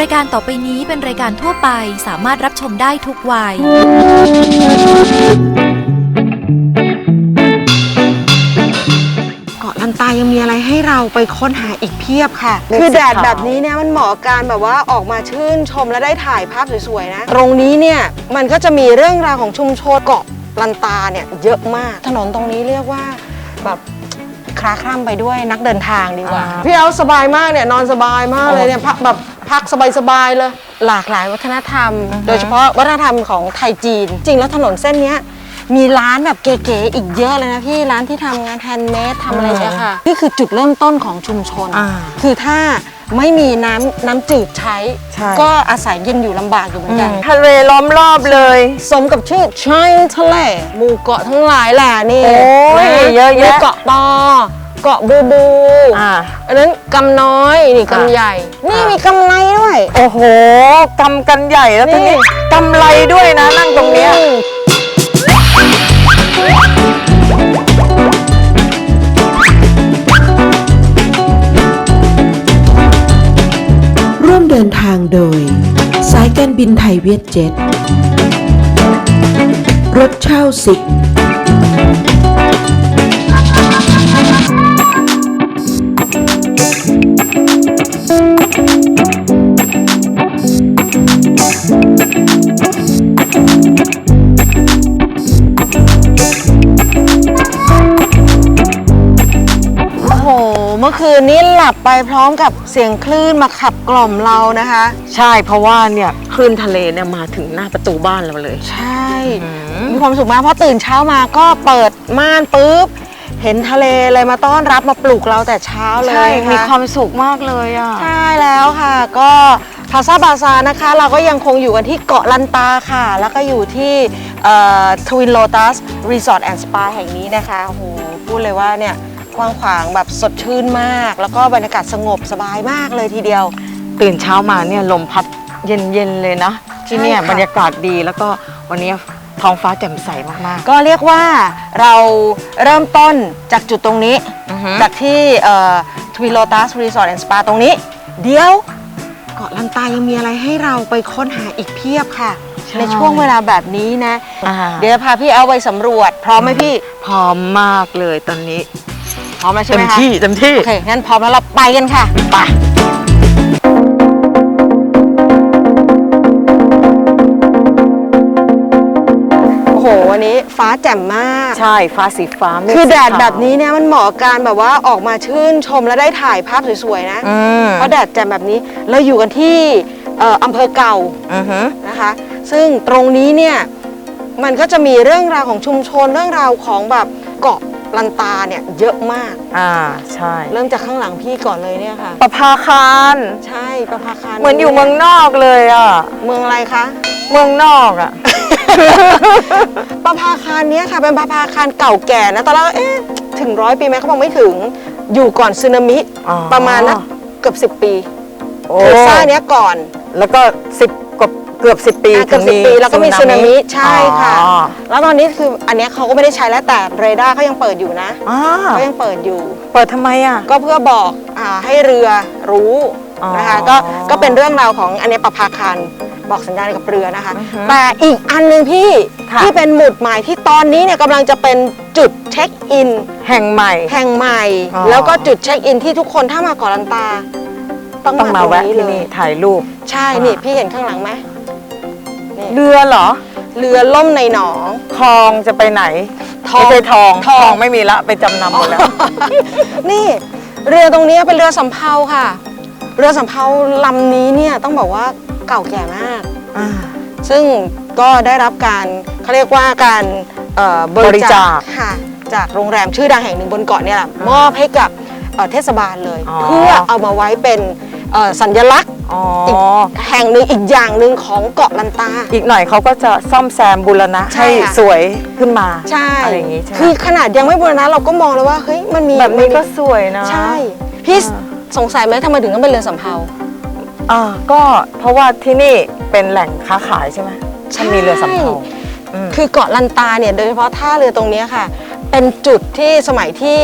รายการต่อไปนี้เป็นรายการทั่วไปสามารถรับชมได้ทุกวัย เกาะลันตายังมีอะไรให้เราไปค้นหาอีกเพียบค่ะเม็ดคือแดดสีขาวแบบนี้เนี่ยมันเหมาะกับการแบบว่าออกมาชื่นชมและได้ถ่ายภาพสวยๆนะ ตรงนี้เนี่ยมันก็จะมีเรื่องราวของชุมชนเกาะลันตาเนี่ยเยอะมาก ถนนตรงนี้เรียกว่าแบบคลาคล่ำไปด้วยนักเดินทางดีกว่าอ่าพี่เอาสบายมากเนี่ยนอนสบายมากเลยเนี่ยพักแบบ พักสบายๆเลย หลากหลายวัฒนธรรม โดยเฉพาะวัฒนธรรมของไทยจีน จริงแล้วถนนเส้นเนี้ยมีร้านแบบเก๋ๆอีกเยอะเลยนะพี่ร้านที่ทำงานแฮนด์เมดทำอะไรเนี่ยค่ะนี่คือจุดเริ่มต้นของชุมชน อ่าคือถ้าไม่มีน้ำน้ำจืดใช้ ใช่ ก็อาศัยเย็นอยู่ลำบากอยู่เหมือนกัน ทะเลล้อมรอบเลย สมกับชื่อชายทะเลหมู่เกาะทั้งหลายแหละนี่โอ้ยนเยอะแยะมีเกาะตอ เกาะบูบูอ่า อันนั้นกำน้อยนี่กำใหญ่ นี่อ่ามีมีกำไรด้วย โอ้โหกำกันใหญ่แล้วทีนี้นี่กำไรด้วยนะนั่งตรงเนี้ยอืมร่วมเดินทางโดย สายการบินไทยเวียดเจ็ต รถเช่าสิก ลับไปพร้อมกับเสียงคลื่นมาขับกล่อมเรานะคะ ใช่เพราะว่าเนี่ยคลื่นทะเลเนี่ยมาถึงหน้าประตูบ้านเราเลย ใช่มีความสุขมากเพราะตื่นเช้ามาก็เปิดม่านปุ๊บเห็นทะเลเลยมาต้อนรับมาปลุกเราแต่เช้าเลยใช่ะมีความสุขมากเลยอะใช่แล้วค่ะ ก็พาซาบาซานะคะ เราก็ยังคงอยู่กันที่เกาะลันตาค่ะ แล้วก็อยู่ที่ทวินโลตัสรีสอร์ทแอนด์สปาแห่งนี้นะคะโอ้โหพูดเลยว่าเนี่ย กว้างขวางแบบสดชื่นมาก แล้วก็บรรยากาศสงบสบายมากเลยทีเดียว ตื่นเช้ามาเนี่ยลมพัดเย็นๆเลยนะ ที่เนี่ยใช่ค่ะ บรรยากาศดีแล้วก็วันนี้ท้องฟ้าแจ่มใสมากก็เรียกว่าเราเริ่มต้นจากจุดตรงนี้อือฮึจากที่ทวิโลตัสรีสอร์ทแอนด์สปาตรงนี้ เดี๋ยวเกาะลันตายังมีอะไรให้เราไปค้นหาอีกเพียบค่ะใช่ในช่วงเวลาแบบนี้นะ อ่าเดี๋ยวจะพาพี่เอาไปสำรวจ พร้อมไหมพี่ๆพร้อมมากเลยตอนนี้พ ร้อมแล้วใช่เต็ไหมมคะที่เต็มที่โอเคงั้นพร้อมแล้วเราไปกันค่ะ ไปโอ้โห วันนี้ฟ้าแจ่มมาก ใช่ฟ้าสีฟ้าเมฆคือแดดสีขาวแบบนี้เนี่ยมันเหมาะกับการแบบว่าออกมาชื่นชมและได้ถ่ายภาพสวยๆนะ อืมเพราะแดดแจ่มแบบนี้เราอยู่กันที่เอ่ออำเภอเก่าอือฮึนะคะ ซึ่งตรงนี้เนี่ยมันก็จะมีเรื่องราวของชุมชนเรื่องราวของแบบเกาะ ลันตาเนี่ยเยอะมาก อ่าใช่ เริ่มจากข้างหลังพี่ก่อนเลยเนี่ยค่ะ ประภาคาร ใช่ประภาคารเหมือนอยู่เมืองนอกเลยอะ เมืองอะไรคะ เมืองนอกอะ ประภาคารเนี้ยค่ะ เป็นประภาคารเก่าแก่นะตอนแรกเอ๊ะถึงร้อยปีไหมเขาบอกไม่ถึง อยู่ก่อนสึนามิอ๋อ ประมาณนะเกือบ10ปีโอ้คือสร้างเนี้ยก่อนแล้วก็สิบกว่า เกือบสิบปีอะเกือบถึสิงปีแล้วก็มีสึนามิใช่ค่ะ อ๋อแล้วตอนนี้คืออันเนี้ยเขาก็ไม่ได้ใช้แล้วแต่เรดาร์เขายังเปิดอยู่นะอ่าเขายังเปิดอยู่ เปิดทำไมอะ ก็เพื่อบอกอาให้เรือรู้อ๋อนะคะก็ก็เป็นเรื่องราวของอันเนี้ยประภาคารบอกสัญญาณกับเรือนะคะ อือฮึแต่อีกอันหนึ่งพี่ค่ะ ที่เป็นหมุดหมายที่ตอนนี้เนี่ยกำลังจะเป็นจุดเช็คอินแห่งใหม่ แห่งใหม่ อ๋อ แล้วก็จุดเช็คอินที่ทุกคนถ้ามาเกาะลันตา ต้องต้องมามาตรงแวะนี้ที่เลนี่ยถ่ายรูป ใช่นี่พี่เห็นข้างหลังไหมนี่ เรือเหรอ เรือล่มในหนอง ทองจะไปไหนทองไม่ใช่ทองทอง ไม่มีละไปจำนำหมดแล้ว นี่ เรือตรงนี้เป็นเรือสำเภาค่ะ เรือสำเภาลำนี้เนี่ยต้องบอกว่าเก่าแก่มากอ่าซึ่งก็ได้รับการเขาเรียกว่าการเอ่อบริริจาจาคคค่ะจากโรงแรมชื่อดังแห่งหนึ่งบนเกาะเนี่ยแหละอ่ามอบให้กับเอ่อเทศบาลเลย อ๋อ เพื่อเอามาไว้เป็นเอ่อ สัญลักษณ์อ๋ออีกแห่งหนึ่งอีกอย่างหนึ่งของเกาะลันตา อีกหน่อยเขาก็จะซ่อมแซมบูรณะใช่ให้ค่ะสวยขึ้นมาใช่อะไรอย่างงี้ใช่ไหมคือขนาดยังไม่บูรณะเราก็มองเลยว่าเฮ้ยมันมีแบบนี้ก็มัสวยนะใช่พี่อ่าสงสัยไหมทำไมถึงต้องเป็นเรือสำเภาอ่าก็เพราะว่าที่นี่เป็นแหล่งค้าขายใช่ไหมใช่มันมีเรือสำเภาอืมคือเกาะลันตาเนี่ยโดยเฉพาะท่าเรือตรงเนี้ยค่ะ เป็นจุดที่สมัยที่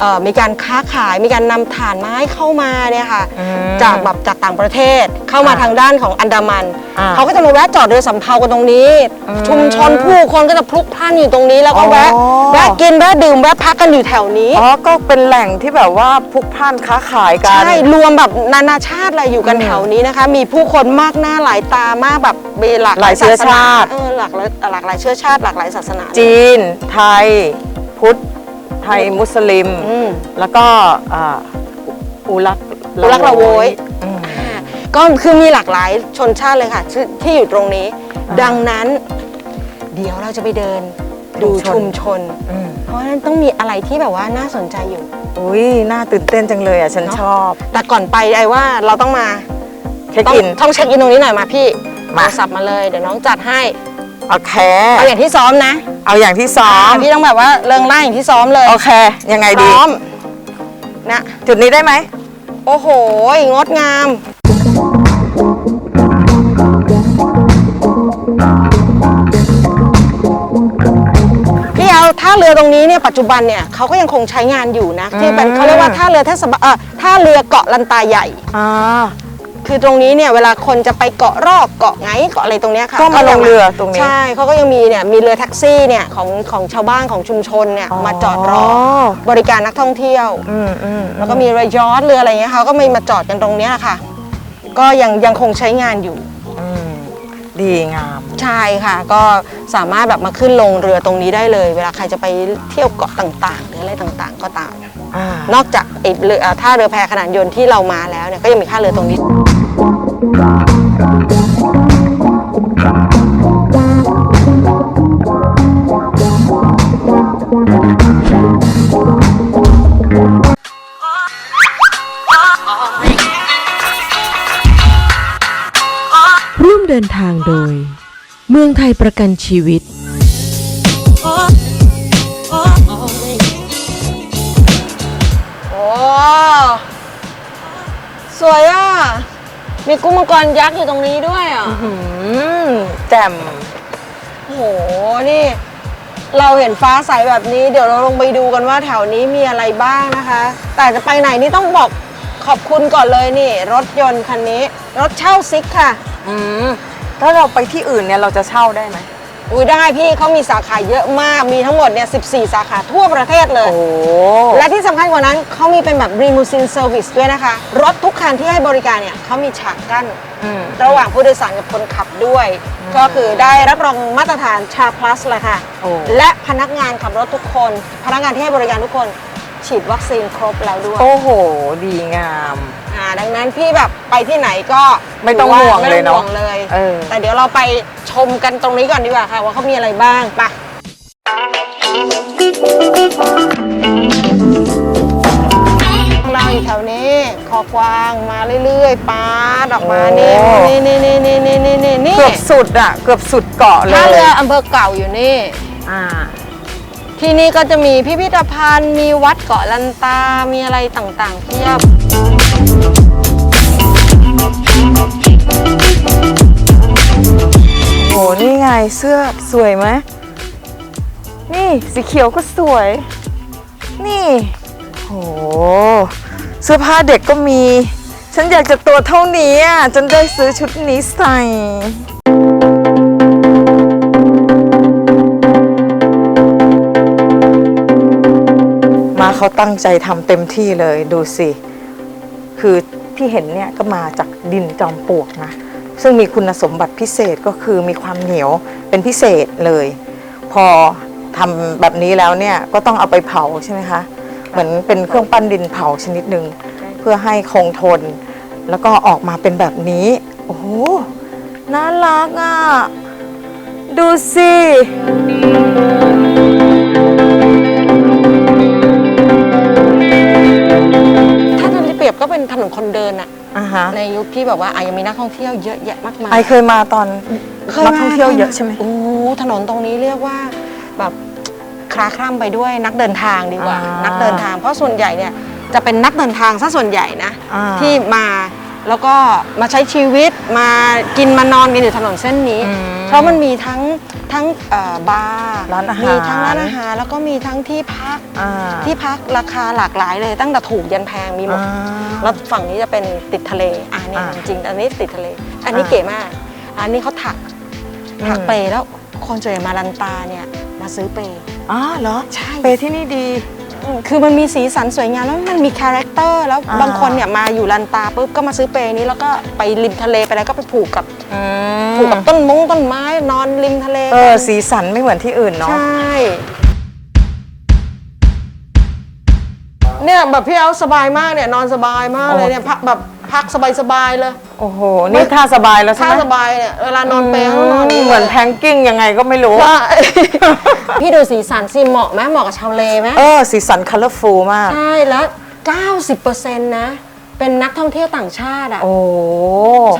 เอ่อเอ่อมีการค้าขายมีการนำถ่านไม้เข้ามาเนี่ยค่ะ อืม จากแบบจากต่างประเทศเข้ามาอ่าทางด้านของอันดามัน อ่าเขาก็จะมาแวะจอดเรือสำเภากันตรงนี้ อืมชุมชนผู้คนก็จะพลุกพล่านอยู่ตรงนี้แล้วก็แวะอ๋อ แวะกินแวะดื่มแวะพักกันอยู่แถวนี้ อ๋อ ก็เป็นแหล่งที่แบบว่าพลุกพล่านค้าขายกัน ใช่รวมแบบนานาชาติอะไรอยู่กันอืมแถวนี้นะคะ มีผู้คนมากหน้าหลายตามากแบบมีหลากหลายเชื้อชาติ เออหลากหลายหลากหลายเชื้อชาติ หลากหลายศาสนา จีน ไทย พุทธ ไทยมุสลิม อืม แล้วก็อ่าอุรักอุรักละโวย อืมอ่าก็คือมีหลากหลายชนชาติเลยค่ะที่ที่อยู่ตรงนี้ อ่าดังนั้น เดี๋ยวเราจะไปเดินดูชุชุมมชชน น อืมเพราะฉะนั้นต้องมีอะไรที่แบบว่าน่าสนใจอยู่ อุ้ยน่าตื่นเต้นจังเลยอะ ฉันเนอะ ชอบแต่ก่อนไปไอ้ว่าเราต้องมาเช็คต้องอิน ต้องเช็คอินตรงนี้หน่อยมาพี่มา โทรศัพท์มาเลยเดี๋ยวน้องจัดให้ โอเค เอาอย่างที่ซ้อมนะเอาอย่างที่ซ้อมอ่าพี่ต้องแบบว่าเริงร่าอย่างที่ซ้อมเลยโอเค ยังไงพดีร้อมนะจุดนี้ได้ไหม โอ้โหงดงามพี่เอาท่าเรือตรงนี้เนี่ยปัจจุบันเนี่ยเขาก็ยังคงใช้งานอยู่นะที่เป็นอืมเขาเรียกว่าท่าเรือเทศบาลเอ่อท่าเรือเกาะลันตาใหญ่ อ่า คือตรงนี้เนี่ยเวลาคนจะไปเกาะรอกเกาะไงเกาะอะไรตรงเนี้ยค่ะก็มาลงเรือตรงนี้ใช่เขาก็ยังมีเนี่ยมีเรือแท็กซี่เนี่ยของของชาวบ้านของชุมชนเนี่ยมาจอดรอบริการนักท่องเที่ยวอืมอืมแล้วก็มีเรือยอชต์เรืออะไรเงี้ยเขาก็มีมาจอดกันตรงเนี้ยค่ะ ก็ยังยังคงใช้งานอยู่อืมดีงาม ใช่ค่ะ ก็สามารถแบบมาขึ้นลงเรือตรงนี้ได้เลย เวลาใครจะไปเที่ยวเกาะต่างๆ หรืออะไรต่างๆ ก็ตามอ่า นอกจากไอ้เรือเอ่อท่าเรือแพขนานยนต์ที่เรามาแล้วเนี่ยก็ยังมีท่าเรือตรงนี้ร่วมเดินทางโดย เมืองไทยประกันชีวิต มีกุ้งมังกรยักษ์อยู่ตรงนี้ด้วยอะอืมแจ่มโอ้โห นี่ เราเห็นฟ้าใสแบบนี้ เดี๋ยวเราลงไปดูกันว่าแถวนี้มีอะไรบ้างนะคะ แต่จะไปไหนนี่ต้องบอกขอบคุณก่อนเลยนี่ รถยนต์คันนี้ รถเช่าซิกค่ะ อืมถ้าเราไปที่อื่นเนี่ยเราจะเช่าได้ไหม อุ้ยได้พี่เขามีสาขาเยอะมากมีทั้งหมดเนี่ย14 สาขาทั่วประเทศเลย โอ้และที่สำคัญกว่านั้นเขามีเป็นแบบ Limousine Service ด้วยนะคะ รถทุกคันที่ให้บริการเนี่ยเขามีฉากกั้น อืม ระหว่างผู้โดยสารกับคนขับด้วย ก็คือได้รับรองมาตรฐานชา plus เลยค่ะ โอ้ และพนักงานขับรถทุกคน พนักงานที่ให้บริการทุกคน ฉีดวัคซีนครบแล้วด้วย โอ้โห ดีงาม ดังนั้นพี่แบบไปที่ไหนก็ไม่ต้องห่วงเลยเนาะแต่เดี๋ยวเราไปชมกันตรงนี้ก่อนดีกว่าค่ะ ว่าเขามีอะไรบ้างไปของเราอยู่แถวนี้คอกวางมาเรื่อยๆป้าดออกมานี่โนี่นี่นี่นี่นี่นี่นี่เกือบสุดอะ เกือบสุดเกาะเลยท่าเรืออำเภอเก่าอยู่นี่ อ่า ที่นี่ก็จะมีพิพิธภัณฑ์ มีวัดเกาะลันตา มีอะไรต่างๆเพียบ โห นี่ไงเสื้อสวยไหม นี่สีเขียวก็สวย นี่ โห เสื้อผ้าเด็กก็มี ฉันอยากจะตัวเท่านี้อะ จนได้ซื้อชุดนี้ใส่ มาเขาตั้งใจทำเต็มที่เลยดูสิ คือที่เห็นเนี่ยก็มาจากดินจอมปลวกนะ ซึ่งมีคุณสมบัติพิเศษก็คือมีความเหนียวเป็นพิเศษเลย พอทำแบบนี้แล้วเนี่ยก็ต้องเอาไปเผาใช่ไหมคะ เหมือนเป็นเครื่องปั้นดินเผาชนิดหนึ่งเพื่อให้คงทน แล้วก็ออกมาเป็นแบบนี้ โอ้โหน่ารักอะ ดูสิ ถ้าจะเปรียบก็เป็นถนนคนเดินอะอ่าฮะในยุคที่แบบว่าอะยังมีนักท่องเที่ยวเยอะแยะมากมายไอเคยมาตอนนักท่องเที่ยวเยอะใช่ไหมโอ้โหถนนตรงนี้เรียกว่าแบบคลาคล่ำไปด้วยนักเดินทางดีกว่าอ่านันักเดินทาง เพราะส่วนใหญ่เนี่ยจะเป็นนักเดินทางซะส่วนใหญ่นะอ่าที่มา แล้วก็มาใช้ชีวิตมากินมานอนกันอยู่ถนนเส้นนี้ อืมเพราะมันมีทั้งทั้งเอ่อบาร์ร้านอาหาร มีทั้งร้านอาหารแล้วก็มีทั้งที่พักอ่าที่พักราคาหลากหลายเลย ตั้งแต่ถูกยันแพงมีหมด อ่า แล้วฝั่งนี้จะเป็นติดทะเล อ่านี่อ่าจริงๆอันนี้ติดทะเล อันนี้อ่าเก๋มาก อันนี้เขาถักถักอืมเปแล้วคนส่วนใหญ่มาลันตาเนี่ยมาซื้อเป อ๋อเหรอใช่ เปที่นี่ดี คือมันมีสีสันสวยงามแล้วมันมีคาแรคเตอร์แล้วอ่า บางคนเนี่ยมาอยู่ลันตาปุ๊บก็มาซื้อเปนี้แล้วก็ไปริมทะเลไปแล้วก็ไปผูกกับอืผูกกับต้นมงต้นไม้นอนริมทะเลเออกันสีสันไม่เหมือนที่อื่นเนาะใช่เนี่ยแบบพี่เอาสบายมากเนี่ยนอนสบายมากเลยเนี่ยพักแบบ พักสบายๆเลย โอ้โห นี่ท่าสบายแล้วใช่ถ้าไหมสบายเนี่ยเวลานอนเปรย์ก็นอนย่างเหมือนแพงกิ้งยังไงก็ไม่รู้ใช่พี่ดูสีสันสิเหมาะไหมเหมาะกับชาวเลไหมเออ สีสันคัลเลอร์ฟูลมาก ใช่แล้ว 90%นะเป็นนักท่องเที่ยวต่างชาติอะ โอ้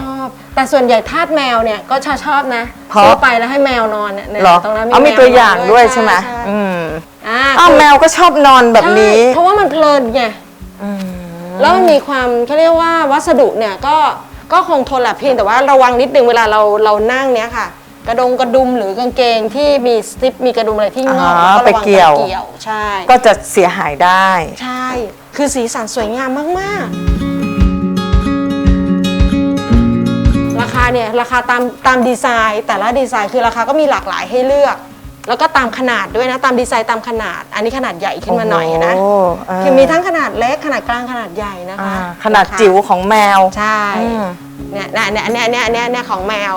ชอบ แต่ส่วนใหญ่ทาสแมวเนี่ยก็ชอบชอบนะเพราะ ซื้อไปแล้วให้แมวนอนเนี่ยเนี่ยเหรอตรงนั้นเอามีแตัวอย่างด้วยนนใช่ไหมใช่อืมอ่าอ้าวแมวก็ชอบนอนแบบนี้ ใช่เพราะว่ามันเพลินไงอืม แล้วมันมีความเขาเรียกว่าวัสดุเนี่ยก็ก็คงทนแหละเพียงแต่ว่าระวังนิดนึงเวลาเราเรานั่งเนี้ยค่ะ กระดงกระดุมหรือกางเกงที่มีสติปมีกระดุมอะไรที่งอกอ่าแล้วก็ระวังไปเกี่ยว เกี่ยวใช่ ก็จะเสียหายได้ ใช่ คือสีสันสวยงามมาก ๆ ราคาเนี่ย ราคาตามตามดีไซน์ แต่ละดีไซน์คือราคาก็มีหลากหลายให้เลือก แล้วก็ตามขนาดด้วยนะตามดีไซน์ตามขนาด อันนี้ขนาดใหญ่ขึ้นมาหน่อยนะโอ้เออคือมีทั้งขนาดเล็กขนาดกลางขนาดใหญ่นะคะอ่าขนาดจิ๋วของแมว ใช่อืม เนี่ยเนี่ยเนี่ยเนี่ยเนี่ยเนี่ยเนี่ยของแมว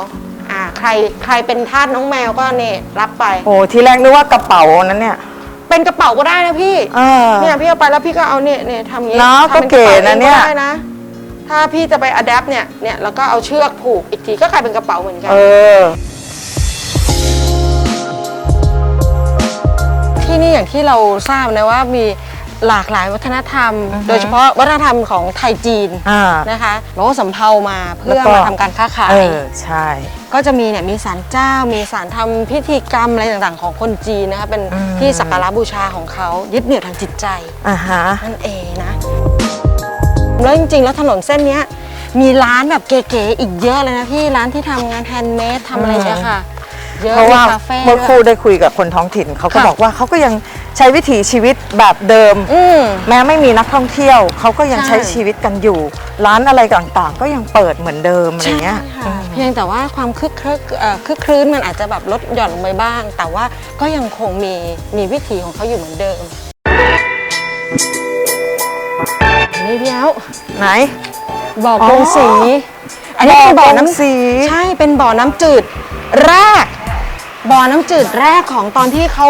อ่าใครใครเป็นทาสน้องแมวก็เนี่ยรับไป โอ้ทีแรกนึกว่ากระเป๋านั้นเนี่ยเป็นกระเป๋าก็ได้นะพี่ เออ เนี่ยพี่เอาไปแล้วพี่ก็เอาเนี่ยเนี่ยทำอย่างนี้เนอะทำป็ก็เก๋นะเนี่ย กรป๋าองได้นะ ถ้าพี่จะไปอัดแอปเนี่ยเนี่ยแล้วก็เอาเชือกผูกอีกทีก็กลายเป็นกระเป๋าเหมือนกัน เออ ที่นี่อย่างที่เราทราบนะว่ามีหลากหลายวัฒนธรรมอือฮึโดยเฉพาะวัฒนธรรมของไทยจีนอ่า นะคะเราก็สำเภามาเพื่อแล้วก็ มาทำการค้าขาย เออใช่ ก็จะมีเนี่ยมีศาลเจ้า มีศาลทำพิธีกรรมอะไรต่างๆ ของคนจีนนะคะเป็นอืม ที่สักการะบูชาของเขายึดเหนี่ยวทางจิตใจ อ่าฮะ นั่นเองนะ แล้วจริงๆ แล้วถนนเส้นเนี้ยมีร้านแบบเก๋ๆอีกเยอะเลยนะพี่ร้านที่ทำงานแฮนด์เมดทำอะไรเงี้ยค่ะ เยอะเพราะว่ามีคาเฟ่เมื่อครู่ด้วยได้คุยกับคนท้องถิ่นเขาก็ค่ะ บอกว่าเขาก็ยังใช้วิถีชีวิตแบบเดิม อืม แม้ไม่มีนักท่องเที่ยวเขาก็ยังใช่ ใช้ชีวิตกันอยู่ ร้านอะไรต่างๆ ก็ยังเปิดเหมือนเดิมอะไรเงี้ยใช่ค่ะเพียงแต่ว่าความคึกครึกเอ่อคึกครื้นมันอาจจะแบบลดหย่อนลงไปบ้าง แต่ว่าก็ยังคงมีมีวิถีของเขาอยู่เหมือนเดิมนี่พี่เอาไหนบ่ออ๋อกงสี อันนี้เป็นบ่อน้ำสี ใช่เป็นบ่อน้ำจืดแรก บ่อน้ำจืดแรกของตอนที่เขา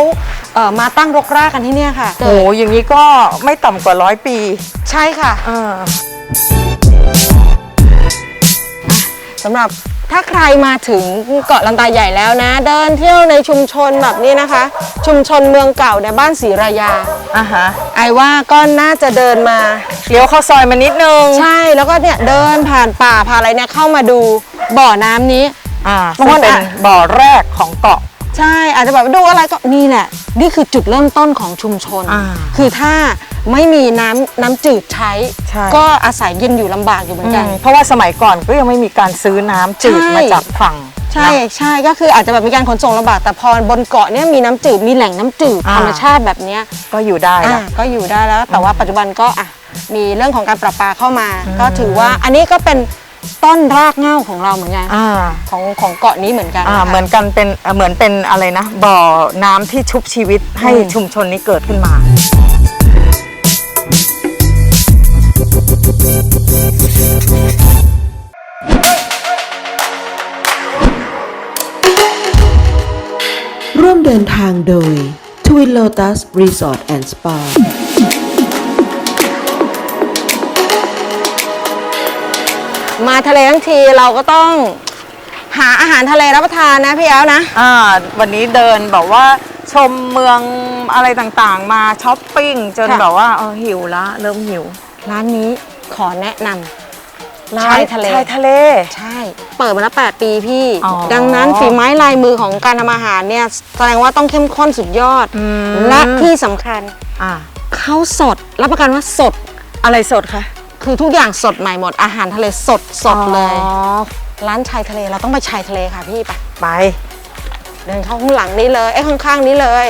เอ่อมาตั้งรกรากกันที่เนี่ยค่ะโอ้อย่างนี้ก็ไม่ต่ำกว่าร้อยปีใช่ค่ะ เออสำหรับถ้าใครมาถึงเกาะลันตาใหญ่แล้วนะ เดินเที่ยวในชุมชนแบบนี้นะคะ ชุมชนเมืองเก่าในบ้านศรีรายา อะฮะไอว่าก็น่าจะเดินมา เลี้ยวเข้าซอยมานิดนึง ใช่แล้วก็เนี่ยเดินผ่านป่าผ่านอะไรเนี่ยเข้ามาดูบ่อน้ำนี้ อ่าบางซึ่คงนเป็นอะ บ่อแรกของเกาะ ใช่ อาจจะแบบดูอะไรก็นี่แหละ นี่คือจุดเริ่มต้นของชุมชน อ่าคือถ้าไม่มีน้ำน้ำจืดใช้ ใช่ ก็อาศัยเย็นอยู่ลำบากอยู่เหมือนกัน อืมเพราะว่าสมัยก่อนก็ยังไม่มีการซื้อน้ำจืดใช่ มาจากฝั่งใช่นะ ใช่ก็คืออาจจะแบบมีการขนส่งลำบากแต่พอบนเกาะเนี่ยมีน้ำจืดมีแหล่งน้ำจืดอ่า ธรรมชาติแบบเนี้ยก็อยู่ได้อ่านะ ก็อยู่ได้แล้ว แต่ว่าปัจจุบันก็อะมีเรื่องของการประปาเข้ามา ก็ถือว่าอันนี้ก็เป็น ต้นรากเหง้าของเราเหมือนกันอ่า ของของเกาะนี้เหมือนกันอ่า นะคะ เหมือนกันเป็นเอ่อเหมือนเป็นอะไรนะ บ่อน้ำที่ชุบชีวิตให้อืม ชุมชนนี้เกิดขึ้นมา ร่วมเดินทางโดย Twin Lotus Resort and Spa มาทะเลทั้งทีเราก็ต้องหาอาหารทะเลรับประทานนะพี่แอลนะ อ่าวันนี้เดินแบบว่าชมเมืองอะไรต่างๆ มาช้อปปิ้งจนค่ะ แบบว่าเออหิวละเริ่มหิวร้านนี้ขอแนะนำชายทะเล ชายทะเล ใช่ เปิดมาแล้ว 8 ปีพี่ อ๋อดังนั้นฝีไม้ลายมือของการทำอาหารเนี่ย แสดงว่าต้องเข้มข้นสุดยอด อืม และที่สำคัญอ่า เขาสด รับประกันว่าสดอะไรสดคะ คคือทุกอย่างสดใหม่หมดอาหารทะเลสดสดเลย อ๋อร้านชายทะเลเราต้องไปชายทะเลค่ะพี่ไปไป เดินเข้าข้างหลังนี้เลยไอ้ยข้างๆนี้เลย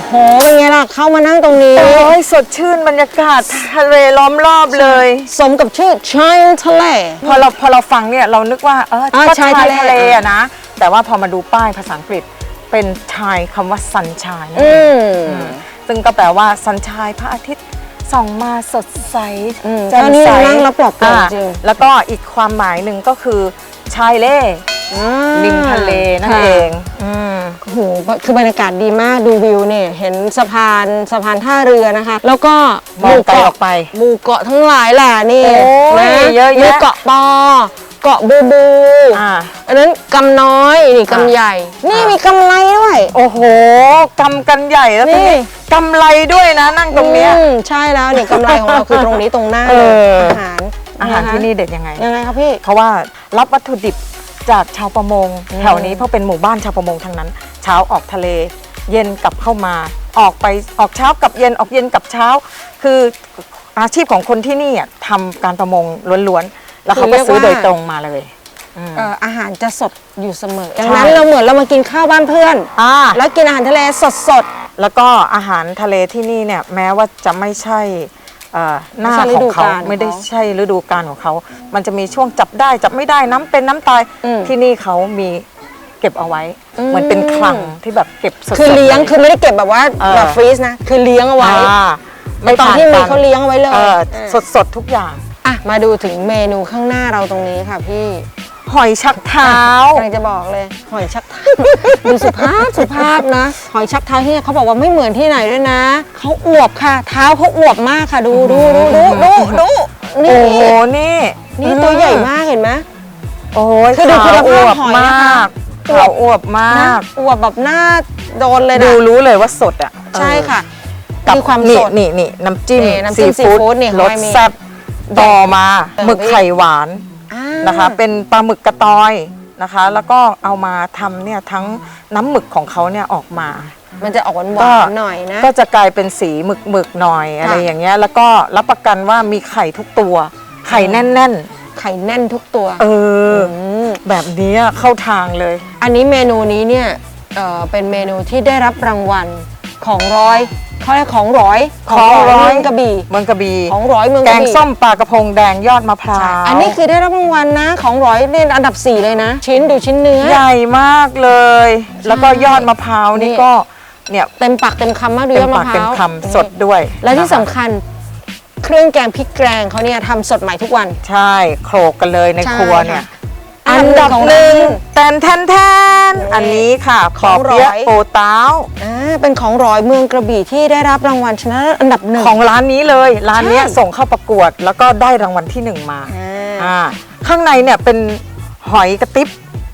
โอ้โหเป็นไงล่ะเข้ามานั่งตรงนี้ โอ้ยสดชื่นบรรยากาศทะเลล้อมรอบเลย สมกับชื่อชายทะเล พอเราพอเราฟังเนี่ยเรานึกว่าเอออ่าก็ชายทะเล ทะเลอะนะ แต่ว่าพอมาดูป้ายภาษาอังกฤษเป็นชายคำว่า sunshine อืมซึ่งก็แปลว่า sunshine พระอาทิตย์ส่องมาสดใสอืมแจ่มก็นี่ใสนั่งแล้วปลอบโปร่งอ่าจริงแล้วก็อีกความหมายหนึ่งก็คือ ชายเล่อ่าริมทะเลนั่นค่ะ เองอืม โอ้โหคือบรรยากาศดีมากดูวิวเนี่ย เห็นสะพานสะพานท่าเรือนะคะ แล้วก็มองไกลหอเาะอกไปหมู่เกาะทั้งหลายแหละนี่โอ้ยนะเยอะแยะมีเกาะปอ เกาะบูบู อ่า อันนั้นกำน้อยนี่กำใหญ่ นี่มีกำไรด้วย โอ้โหกำกันใหญ่แล้วนี่ทีนี้กำไรด้วยนะนั่งตรงเนี้ย อืมใช่แล้วนี่กำไรของเราคือตรงนี้ตรงหน้าเอเลยออาหาร อาหารที่นี่เด็ดยังไง ยังไงครับพี่เพราะว่ารับวัตถุดิบจากชาวประมง แถวนี้เพราะเป็นหมู่บ้านชาวประมงทั้งนั้น เช้าออกทะเล เย็นกลับเข้ามา ออกไปออกเช้ากลับเย็นออกเย็นกลับเช้า คืออาชีพของคนที่นี่อะทำการประมงล้วนๆ แล้วเขาก็ซื้อโดยตรงมาเลยอืมเอ่ออาหารจะสดอยู่เสมอดังใช่นั้นเราเหมือนเรามากินข้าวบ้านเพื่อนอ่าแล้วกินอาหารทะเลสดสดแล้วก็อาหารทะเลที่นี่เนี่ยแม้ว่าจะไม่ใช่เอ่อหน้าไม่ใช่ฤของดูเขากาลของเขาไม่ได้ใช่ฤดูกาลของเขา มันจะมีช่วงจับได้จับไม่ได้น้ำเป็นน้ำตายอืม ที่นี่เขามีเก็บเอาไว้อืมเหมือนเป็นคลังที่แบบเก็บสดๆคือเลี้ยงลคือไม่ได้เก็บแบบว่าเออแบบฟรีซนะคือเลี้ยงเอาไว้ อ่าตอนที่มีผ่เขาเลี้ยงเอาไว้เลยเออเออสดสดๆทุกอย่าง อะมาดูถึงเมนูข้างหน้าเราตรงนี้ค่ะพี่ หอยชักเท้า กำลังจะบอกเลยหอยชักเท้าดูสุภาพสุภาพนะ หอยชักเท้าที่เนี่ยเขาบอกว่าไม่เหมือนที่ไหนด้วยนะเขาอวบค่ะ เท้าเขาอวบมากค่ะดูดูดูดูดูดูนี่โอ้โหนี่นี่ตัวใหญ่มากเห็นไหม โอ้ยคือดูขาวคุณอภาพวบหอยมนะคะากขาวอวบมานะกอวบแบบหน้าโดนเลยดูนะรู้เลยว่าสดอะใช่ค่ะกับคือความนี่สดนี่นี่น้ำจิ้มนี่น้ำจิ้มซีฟู้ดนี่รเขาสให้มีแซ่บต่อมาเติมหมึกไปอีกไข่หวานอ่า นะคะ เป็นปลาหมึกกระตอยนะคะ แล้วก็เอามาทำเนี่ยทั้งน้ำหมึกของเขาเนี่ยออกมา มันจะออกหวานหก็ วานหน่อยนะ ก็จะกลายเป็นสีหมึกหมึกๆหน่อยอะไรอย่างเงี้ย แล้วก็รับประกันว่ามีไข่ทุกตัว ไข่แน่นไข่แน่นทุกตัวๆ เอออมแบบเนี้ยเข้าทางเลย อันนี้เมนูนี้เนี่ยเอ่อเป็นเมนูที่ได้รับรางวัล ของร้อยเขาเรียกของร้อยของร้อยเมืองกระบี่เมืองกระบี่ของร้อยเมืองแกกระงบี่ส้มปลากระพงแดงยอดมะพร้าใช่วอันนี้คือได้รับรางวัลนะ ของร้อยเนี่ยอันดับ4เลยนะ ชิ้นดูชิ้นเนื้อ ใหญ่มากเลย แล้วก็ยอดมะพร้าวนี่นี่ ก็เนี่ยเต็มปากเต็มคำมากดูเต็ยอมดมะปากพเต็มร้าวคำสดด้วยและที่นะคะสำคัญเครื่องแกงพริกแกงเขาเนี่ยทำสดใหม่ทุกวัน ใช่โขลกกันเลยในใช่ครัวเนี่ยค่ะ อันดับของหนึ่งร้านแตนแทนแทนนี่อันนี้ค่ะขปอองเปี๊ยะร้อยโปเต้าอ่าเป็นของร้อยเมืองกระบี่ที่ได้รับรางวัลชนะเลิศอันดับหนึ่งของร้านนี้เลยร้านเนี้ยใช่ส่งเข้าประกวดแล้วก็ได้รางวัลที่หนึ่งมาอ่าอ่าข้างในเนี่ยเป็นหอยกระติบ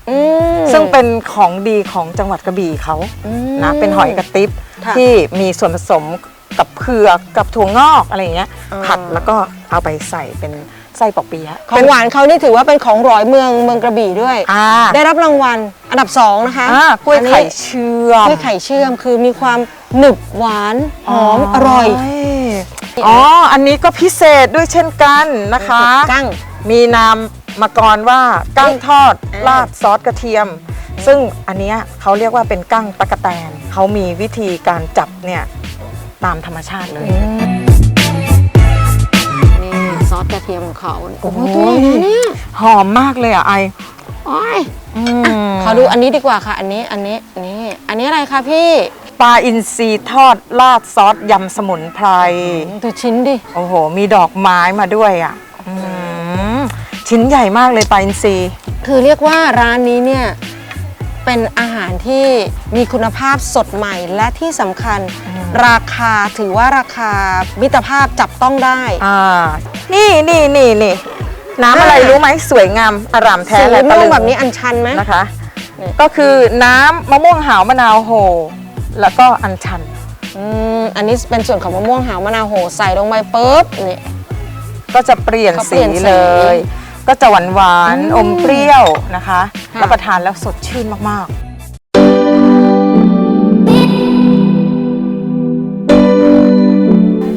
อืมซึ่งเป็นของดีของจังหวัดกระบี่เขาอืมนะเป็นหอยกระติบค่ะที่มีส่วนผสมกับเผือกกับถั่วงอกอะไรอย่างเงี้ยอ่าผัดแล้วก็เอาไปใส่เป็น ไส้ปอกเปี๊ยะของหวานเขานี่ถือว่าเป็นของร้อยเมืองเมืองกระบี่ด้วย อ่าได้รับรางวัลอันดับสองนะคะอ่ากล้วยไข่อันนี้เชื่อมกล้วยไข่เชื่อมคือมีความหนึบหวานหอมอร่อยอ๋อ อันนี้ก็พิเศษด้วยเช่นกันนะคะ กั้ง มีนามมากรว่ากั้งทอดอ่าราดซอสกระเทียม ซึ่งอันเนี้ยเขาเรียกว่าเป็นกั้งตะกะแตนเขามีวิธีการจับเนี่ยตามธรรมชาติเลยนี่ ซอสกระเทียมของเขาโอ้โหโอ้ตัวใหญ่นะเนี่ยหอมมากเลยอะไอโอ้ยอืมขอดูอันนี้ดีกว่าค่ะ อันนี้อันนี้นี่อันนี้อะไรคะพี่ปลาอินทรีทอดราดซอสยำสมุนไพรดูชิ้นดิโอ้โห มีดอกไม้มาด้วยอะอืมชิ้นใหญ่มากเลยปลาอินทรีคือเรียกว่าร้านนี้เนี่ย เป็นอาหารที่มีคุณภาพสดใหม่และที่สำคัญ ราคาถือว่าราคามิตรภาพจับต้องได้ อ่า นี่นี่นี่นี่น้ำอะไรอ่ารู้ รู้ไหมสวยงามอร่ามแท้สีและตะม่วลึงงแบบนี้อันชันไหม นะคะ นี่ ก็คือน้ำมะม่วงหาวมะนาวโหแล้วก็อัญชัน อืมอันนี้เป็นส่วนของมะม่วงหาวมะนาวโหใส่ลงไปปุ๊บนี่ ก็จะเปลี่ยนเขาเปสีลี่ยนสี เลย ก็จะหวานหวานๆอืมอมเปรี้ยวนะคะค่ะรับประทานแล้วสดชื่นมาก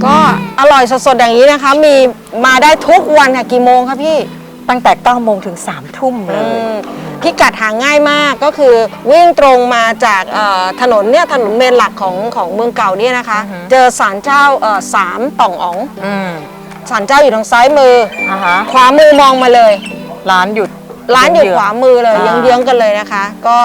ก็อร่อยสดๆ อย่างนี้นะคะ มีมาได้ทุกวันค่ะกี่โมงคะพี่ตั้งแต่9โมงถึง3ทุ่มเลยพิกัดหาง่ายมากก็คือวิ่งตรงมาจากเอ่อถนนเนี่ยถนนเมนหลักของของเมืองเก่าเนี่ยนะคะ เจอศาลเจ้าเอ่อสามต่องอ๋องอืม ศาลเจ้าอยู่ทางซ้ายมืออ่าฮะขวามือมองมาเลย ร้านหยุด ร้านอยู่ขวามือเลยอ่า เยื้องๆกันเลยนะคะ ก็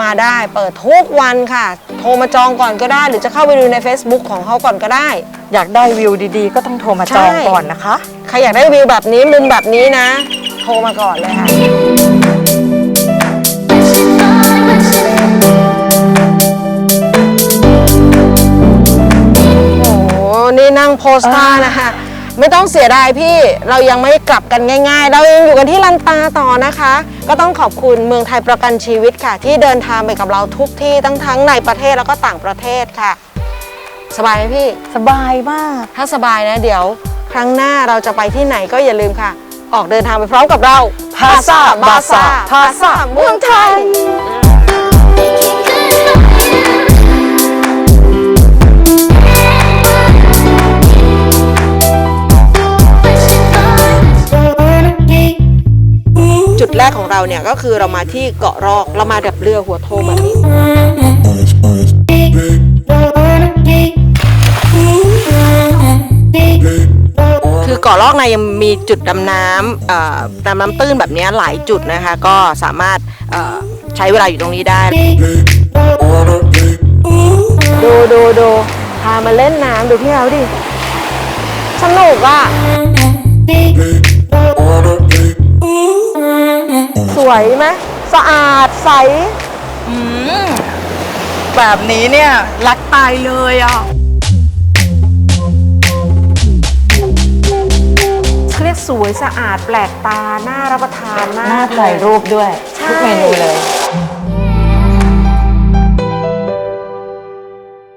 มาได้เปิดทุกวันค่ะ โทรมาจองก่อนก็ได้ หรือจะเข้าไปดูใน Facebook ของเขาก่อนก็ได้ อยากได้วิวดีๆ ก็ต้องโทรมาจองใช่ ก่อนนะคะ ใครอยากได้วิวแบบนี้มุมแบบนี้นะ โทรมาก่อนเลยค่ะ โอ้โหนี่นั่งโพสท่านะคะ ไม่ต้องเสียดายพี่เรายังไม่กลับกันง่าย ๆ เรายังอยู่กันที่ลันตาต่อนะคะ ก็ต้องขอบคุณเมืองไทยประกันชีวิตค่ะ ที่เดินทางไปกับเราทุกที่ทั้งทั้งในประเทศแล้วก็ต่างประเทศค่ะ สบายไหมพี่ สบายมาก ถ้าสบายนะเดี๋ยว ครั้งหน้าเราจะไปที่ไหนก็อย่าลืมค่ะ ออกเดินทางไปพร้อมกับเรา Plaza Baza Plaza เมืองไทย จุดแรกของเราเนี่ยก็คือเรามาที่เกาะรอกเรามาแบบเรือหัวโทแบบนี้คือเกาะลอกในยังมีจุดดำน้ำเอ่อดำน้ำตื้นแบบเนี้ยหลายจุดนะคะ ก็สามารถเอ่อใช้เวลาอยู่ตรงนี้ได้ ดูดูดูพามาเล่นน้ำดูพี่เขาดิสนุกอะ สวยไหมสะอาดใส อืมแบบนี้เนี่ย รักตายเลยอะเขาเรียกสวยสะอาดแปลกตา น่ารับประทานมากน่าถ่ายรูปด้วยใช่ทุกเมนูเลยใ